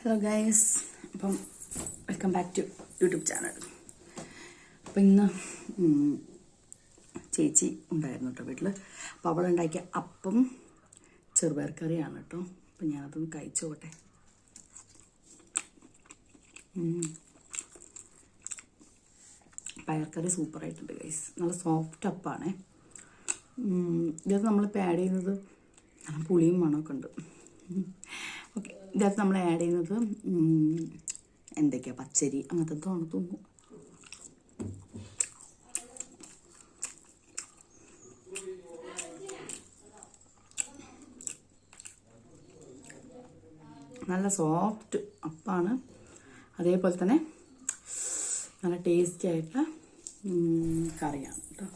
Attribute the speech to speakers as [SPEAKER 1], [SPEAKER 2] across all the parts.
[SPEAKER 1] Hello guys അപ്പം welcome back to YouTube channel അപ്പം ഇന്ന് ചേച്ചി ഉണ്ടായിരുന്നു കേട്ടോ വീട്ടിൽ അപ്പോൾ അവളുണ്ടാക്കിയ അപ്പം ചെറുപയർ കറിയാണ് കേട്ടോ അപ്പം ഞാനതൊന്ന് കഴിച്ചു പോട്ടെ. പയർക്കറി സൂപ്പറായിട്ടുണ്ട് ഗൈസ് നല്ല സോഫ്റ്റ് അപ്പാണേ ഇത് നമ്മൾ ആഡ് ചെയ്യുന്നത് നല്ല പുളിയും മണമൊക്കെ ഉണ്ട്. ഓക്കെ ഇതിനകത്ത് നമ്മൾ ആഡ് ചെയ്യുന്നത്. എന്തൊക്കെയാ? പച്ചരി അങ്ങനത്തെ തോന്നു തോന്നു നല്ല സോഫ്റ്റ് അപ്പാണ്. അതേപോലെ തന്നെ നല്ല ടേസ്റ്റി ആയിട്ടുള്ള കറിയാണ് കേട്ടോ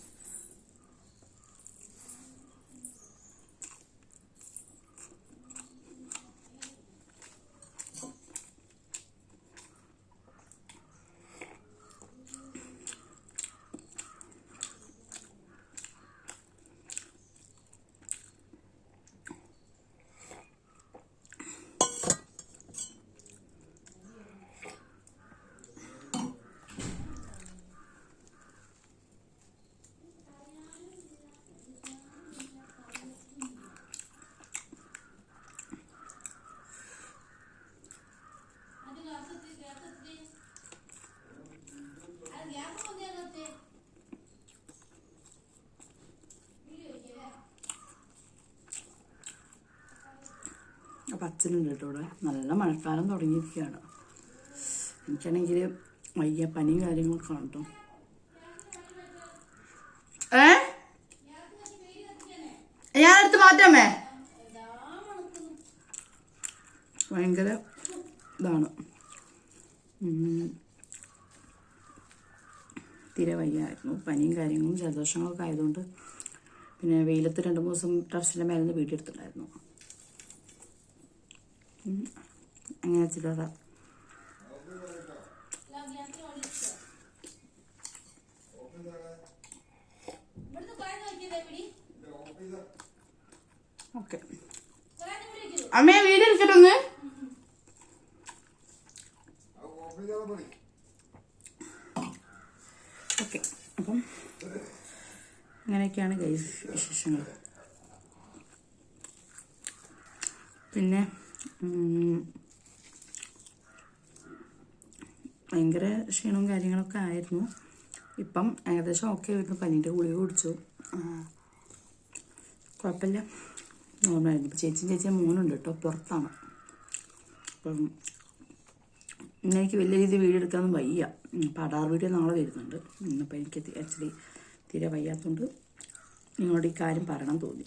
[SPEAKER 1] അപ്പം അച്ഛനുണ്ട് കേട്ടോ ഇവിടെ. നല്ല മഴക്കാലം തുടങ്ങിയിരിക്കുകയാണ്. എനിക്കാണെങ്കിൽ വയ്യ പനിയും കാര്യങ്ങളൊക്കെ ആണ് കേട്ടോ. ഏ? ഞാനെടുത്ത് മാറ്റാമേ ഭയങ്കര ഇതാണ്. തീരെ വയ്യായിരുന്നു. പനിയും കാര്യങ്ങളും ജലദോഷങ്ങളൊക്കെ ആയതുകൊണ്ട് പിന്നെ വെയിലത്ത് രണ്ട് മൂന്ന് ദിവസം ടെറസിന്റെ മേലെ നിന്ന് വീട്ടിലെടുത്തിട്ടുണ്ടായിരുന്നു. അങ്ങനെ ചില ഓക്കെ. അമ്മയെ വീഡിയോ എടുക്കട്ടെ ഒന്ന് ഓക്കെ അപ്പം അങ്ങനെയൊക്കെയാണ് ഗൈസ് വിശേഷങ്ങൾ. പിന്നെ ഭയങ്കര ക്ഷീണവും കാര്യങ്ങളൊക്കെ ആയിരുന്നു. ഇപ്പം ഏകദേശം ഓക്കെ ആയിരുന്നു. പനീന്റെ ഗുളിക കുടിച്ചു. കുഴപ്പമില്ല. നോർമലായിരുന്നു. ഇപ്പം ചേച്ചിയും ചേച്ചിയും മോനുണ്ട് കേട്ടോ. പുറത്താണ്. അപ്പം എനിക്ക് വലിയ രീതിയിൽ വീഡിയോ എടുക്കാനൊന്നും വയ്യ. ഉം, പടാർ വീഡിയോ നാളെ വരുന്നുണ്ട്. ഇന്നിപ്പോൾ എനിക്ക് ആക്ച്വലി തീരെ വയ്യാത്തതുകൊണ്ട് നിങ്ങളോട് ഈ കാര്യം പറയണം തോന്നി.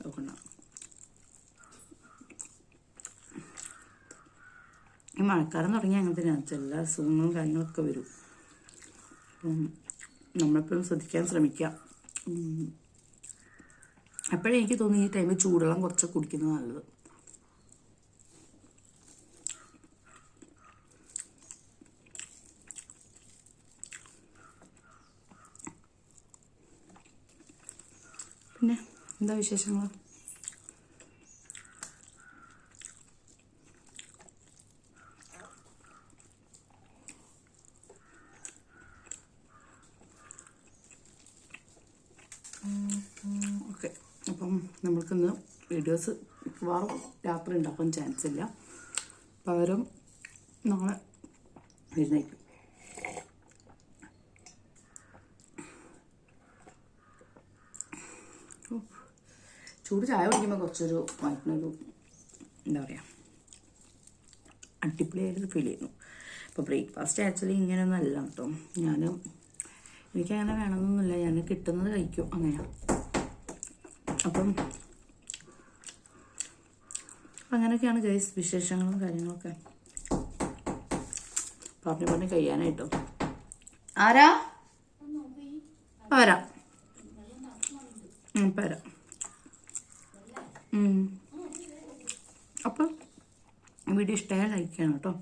[SPEAKER 1] അതുകൊണ്ടാണ് ഈ മഴക്കാലം തുടങ്ങി അങ്ങനെ തന്നെയാണ് ചില അസുഖങ്ങളും കാര്യങ്ങളൊക്കെ വരും. അപ്പം നമ്മളെപ്പോഴും ശ്രദ്ധിക്കാൻ ശ്രമിക്കുക ഉം. അപ്പോഴേ എനിക്ക് തോന്നി ഈ ടൈമിൽ ചൂടുവെള്ളം കുറച്ച് കുടിക്കുന്നത് നല്ലത്. പിന്നെ എന്താ വിശേഷങ്ങൾ ഓക്കെ. അപ്പം നമ്മൾക്കിന്ന് വീഡിയോസ് മിക്കവാറും രാത്രി ഉണ്ടാക്കാൻ ചാൻസ് ഇല്ല. പകരം നാളെ വരുന്നേക്കും ചൂട് ചായ കുടിക്കുമ്പോൾ കുറച്ചൊരു വയറ്റിനൊരു എന്താ പറയുക അടിപൊളിയായിട്ട് ഫീൽ ചെയ്യുന്നു. ഇപ്പോൾ ബ്രേക്ക്ഫാസ്റ്റ് ആക്ച്വലി ഇങ്ങനെയൊന്നും അല്ല കേട്ടോ. ഞാൻ എനിക്കങ്ങനെ വേണമെന്നൊന്നുമില്ല. ഞാൻ കിട്ടുന്നത് കഴിക്കും അങ്ങനെയാണ് അപ്പം അങ്ങനെയൊക്കെയാണ് ഗൈസ് വിശേഷങ്ങളും കാര്യങ്ങളൊക്കെ. പറഞ്ഞു പറഞ്ഞ് കഴിയാനായിട്ടോ. ആരാ? വരാം അപ്പോൾ അപ്പം വീഡിയോ ഇഷ്ടമായ ലൈക്ക് ചെയ്യണം കേട്ടോ.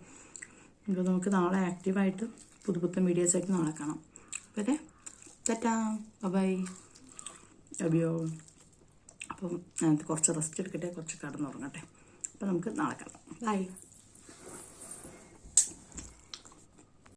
[SPEAKER 1] അപ്പോൾ നമുക്ക് നാളെ ആക്റ്റീവായിട്ട് പുതു പുത്തൻ വീഡിയോസായിട്ട് നാളെ കാണാം. അതെ തെറ്റാ ബൈ അബിയോ അപ്പം ഞാൻ കുറച്ച് റെസ്റ്റ് എടുക്കട്ടെ കുറച്ച് കടന്നുറങ്ങട്ടെ. അപ്പോൾ നമുക്ക് നാളെ കാണാം. ബൈ